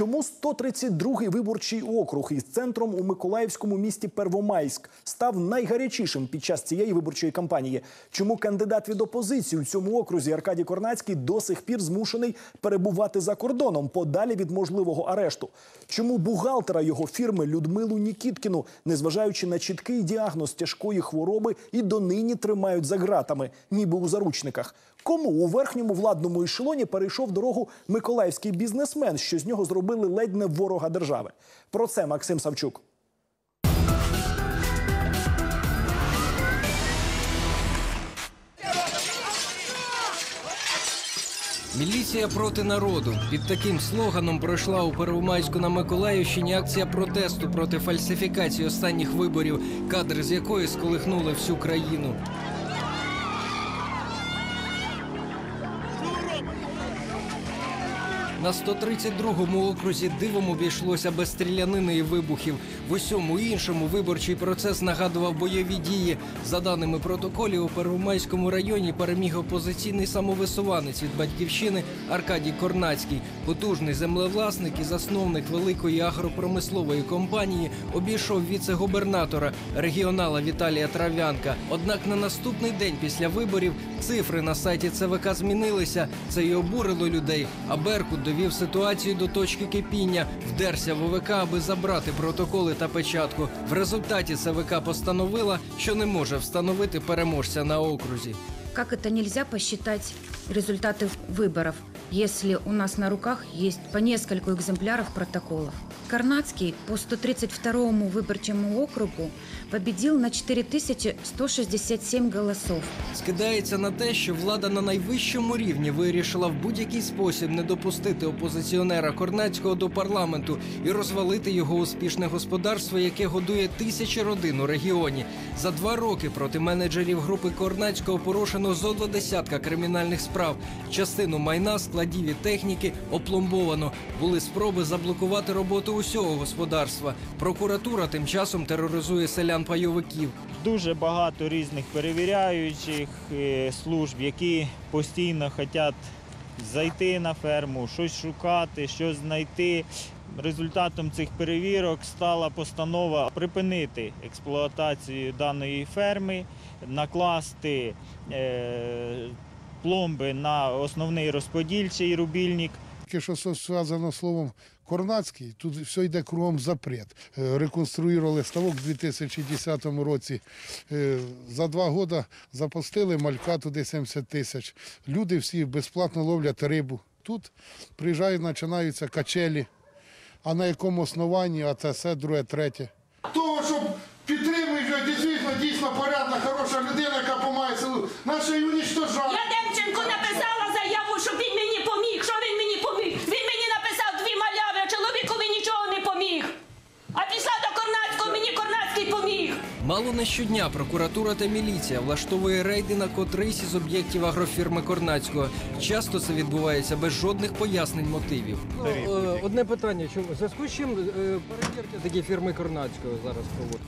Чому 132-й виборчий округ із центром у Миколаївському місті Первомайськ став найгарячішим під час цієї виборчої кампанії? Чому кандидат від опозиції у цьому окрузі Аркадій Корнацький до сих пір змушений перебувати за кордоном подалі від можливого арешту? Чому бухгалтера його фірми Людмилу Нікіткіну, незважаючи на чіткий діагноз тяжкої хвороби, і донині тримають за ґратами, ніби у заручниках? Кому у верхньому владному ешелоні перейшов дорогу миколаївський бізнесмен, що з нього зробили ледь не ворога держави? Про це Максим Савчук. Міліція проти народу під таким слоганом пройшла у Первомайську на Миколаївщині акція протесту проти фальсифікації останніх виборів, кадри з якої сколихнули всю країну. На 132-му окрузі дивом обійшлося без стрілянини і вибухів. В усьому іншому виборчий процес нагадував бойові дії. За даними протоколів, у Первомайському районі переміг опозиційний самовисуванець від батьківщини Аркадій Корнацький. Потужний землевласник і засновник великої агропромислової компанії обійшов віце-губернатора регіонала Віталія Трав'янка. Однак на наступний день після виборів цифри на сайті ЦВК змінилися. Це і обурило людей. А Беркут довів ситуацію до точки кипіння, вдерся в ОВК, аби забрати протоколи та печатку. В результаті ЦВК постановила, що не може встановити переможця на окрузі. Как это нельзя посчитать результаты выборов, если у нас на руках есть по нескольку экземпляров протоколов? Карнацкий по 132-му выборчему округу победил на 4167 голосов. Скидається на те, що влада на найвищому рівні вирішила в будь-який спосіб не допустити опозиціонера Корнацького до парламенту і розвалити його успішне господарство, яке годує тисячі родин у регіоні. За два роки проти менеджерів групи Корнацького порушено зо два десятка кримінальних справ. Частину майна, складів і техніки опломбовано. Були спроби заблокувати роботу усього господарства. Прокуратура тим часом тероризує селян-пайовиків. Дуже багато різних перевіряючих е, служб, які постійно хочуть зайти на ферму, щось шукати, щось знайти. Результатом цих перевірок стала постанова припинити експлуатацію даної ферми, накласти е, пломби на основний розподільчий рубільник. Тільки що зв'язано словом Корнацький, тут все йде кругом запрет. Е, Реконструювали ставок у 2010 році. Е, За два роки запустили малька туди 70 тисяч. Люди всі безплатно ловлять рибу. Тут приїжджають, починаються качелі. А на якому основанні, а це все друге, третє. Того, щоб підтримують дійсно, дійсно порядна, хороша людина, яка помагає селу. Наші унічтожають. Я Демченко написала заяву, щоб він мені поміг. Що він мені поміг? Він мені написав дві маляви, а чоловікові нічого не поміг. А пішла до Корнацького, мені Корнацький поміг. Мало не щодня прокуратура та міліція влаштовує рейди на котрийсь із об'єктів агрофірми Корнацького. Часто це відбувається без жодних пояснень мотивів. Е, Одне питання, чому в зв'язку з чим е, перевірки такі фірми Корнацького зараз проводять?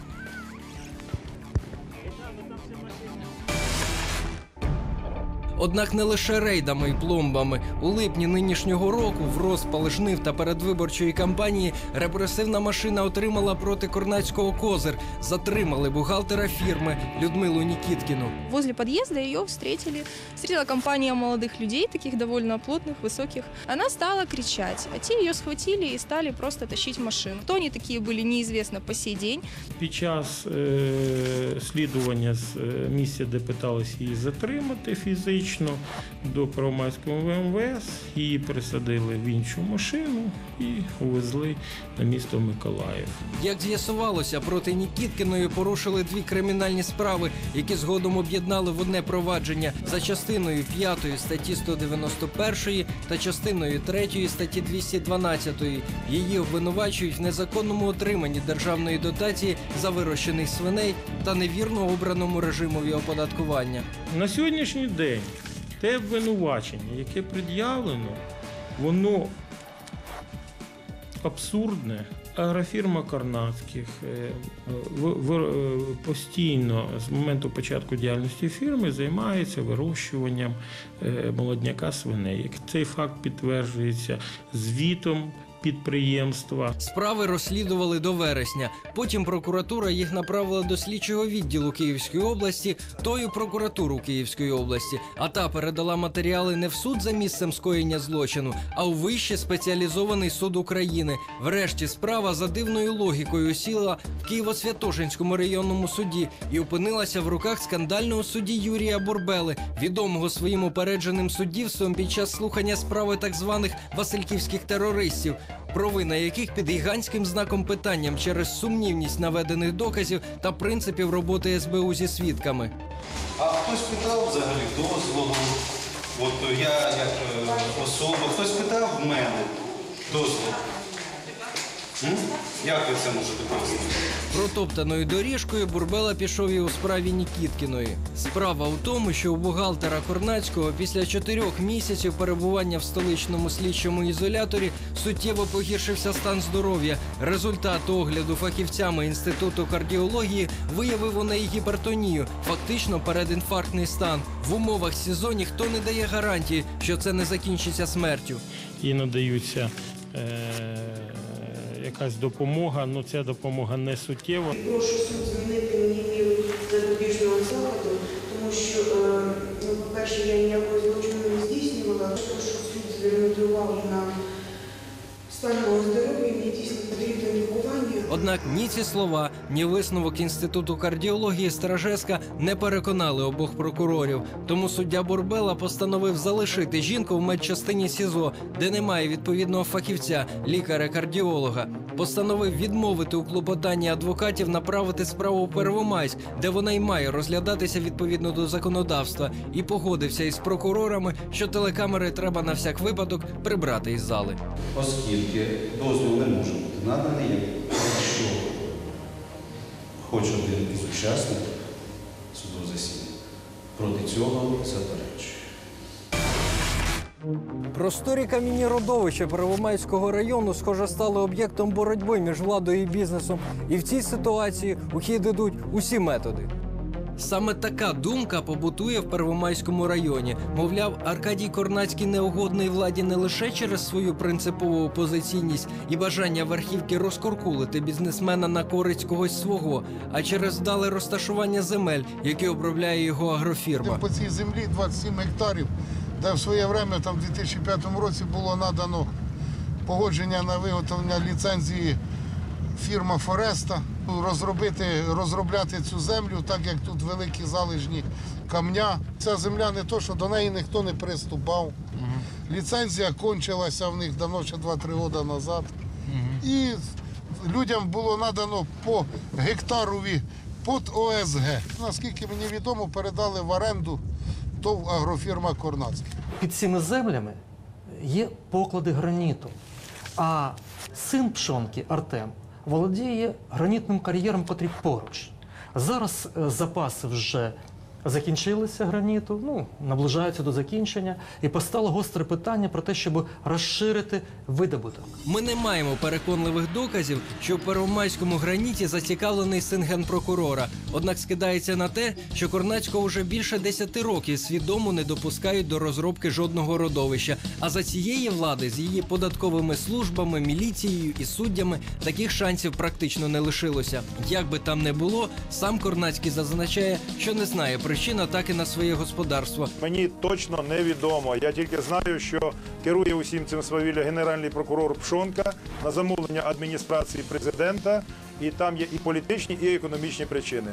Однак не лише рейдами і пломбами. У липні нинішнього року в розпал жнив та передвиборчої кампанії репресивна машина отримала проти Корнацького козир. Затримали бухгалтера фірми Людмилу Нікіткіну. Возле подъезда ее встретили. Встретила компания молодых людей, таких довольно плотных, высоких. Она стала кричать, а те ее схватили и стали просто тащить в машину. Кто они такие были, неизвестно по сей день. Під час е, слідування з е, місця, де питалися її затримати фізично до Первомайського МВС, її пересадили в іншу машину і увезли на місто Миколаїв. Як з'ясувалося, проти Нікіткіної порушили дві кримінальні справи, які згодом об'єднали в одне провадження за частиною 5 статті 191 та частиною 3 статті 212. Її обвинувачують в незаконному отриманні державної дотації за вирощених свиней та невірно обраному режимові оподаткування. На сьогоднішній день те обвинувачення, яке пред'явлено, воно абсурдне. Агрофірма Карнацьких е, е, постійно з моменту початку діяльності фірми займається вирощуванням е, молодняка свиней. Цей факт підтверджується звітом підприємства. Справи розслідували до вересня. Потім прокуратура їх направила до слідчого відділу Київської області, той у прокуратуру Київської області. А та передала матеріали не в суд за місцем скоєння злочину, а у вище спеціалізований суд України. Врешті справа за дивною логікою сіла в Києво-Святошинському районному суді і опинилася в руках скандального судді Юрія Бурбели, відомого своїм упередженим суддівством під час слухання справи так званих васильківських терористів, провина яких під гігантським знаком питанням через сумнівність наведених доказів та принципів роботи СБУ зі свідками. А хтось питав взагалі дозволу? От я як е, особа, хтось питав в мене дозволу? Як ви це можете пояснити? Протоптаною доріжкою Бурбела пішов і у справі Нікіткіної. Справа у тому, що у бухгалтера Корнацького після чотирьох місяців перебування в столичному слідчому ізоляторі суттєво погіршився стан здоров'я. Результат огляду фахівцями інституту кардіології виявив у неї гіпертонію, фактично передінфарктний стан. В умовах СІЗО ніхто не дає гарантії, що це не закінчиться смертю. і надаються е, якась допомога. але ця допомога не суттєва. Прошу суд змінити мені запобіжного заходу, тому що, е, ну, по-перше, я ніякого злочину не здійснювала. Прошу суд звернути увагу на стан мого здоров'я, Однак ні ці слова, ні висновок інституту кардіології Стражеска не переконали обох прокурорів. Тому суддя Бурбела постановив залишити жінку в медчастині СІЗО, де немає відповідного фахівця, лікаря-кардіолога. Постановив відмовити у клопотанні адвокатів направити справу в Первомайськ, де вона й має розглядатися відповідно до законодавства, і погодився із прокурорами, що телекамери треба на всяк випадок прибрати із зали. Оскільки дозвіл не може бути наданий, якщо хоч один із учасників судового засідання проти цього заперечує. Просторі камінні родовища Первомайського району, схоже, стали об'єктом боротьби між владою і бізнесом. І в цій ситуації у хід ідуть усі методи. Саме така думка побутує в Первомайському районі. Мовляв, Аркадій Корнацький неугодний владі не лише через свою принципову опозиційність і бажання верхівки розкоркулити бізнесмена на користь когось свого, а через вдале розташування земель, які обробляє його агрофірма. По цій землі 27 гектарів, де в своє время, там, в 2005 році було надано погодження на виготовлення ліцензії фірма Фореста, розробити, розробляти цю землю, так як тут великі залежні камня. Ця земля не то, що до неї ніхто не приступав. Ліцензія кончилася в них давно ще 2-3 роки назад. І людям було надано по гектарові під ОСГ. Наскільки мені відомо, передали в оренду ТОВ агрофірма Корнацький. Під цими землями є поклади граніту. А син пшонки Артем володіє гранітним кар'єром, котрий поруч. Зараз е, запаси вже закінчилися граніту, ну, наближаються до закінчення, і постало гостре питання про те, щоб розширити видобуток. Ми не маємо переконливих доказів, що в первомайському граніті зацікавлений син генпрокурора. Однак скидається на те, що Корнацького вже більше 10 років свідомо не допускають до розробки жодного родовища. А за цієї влади з її податковими службами, міліцією і суддями таких шансів практично не лишилося. Як би там не було, сам Корнацький зазначає, що не знає причин атаки на своє господарство. Мені точно невідомо. Я тільки знаю, що керує усім цим свавілля генеральний прокурор Пшонка на замовлення адміністрації президента, і там є і політичні, і економічні причини.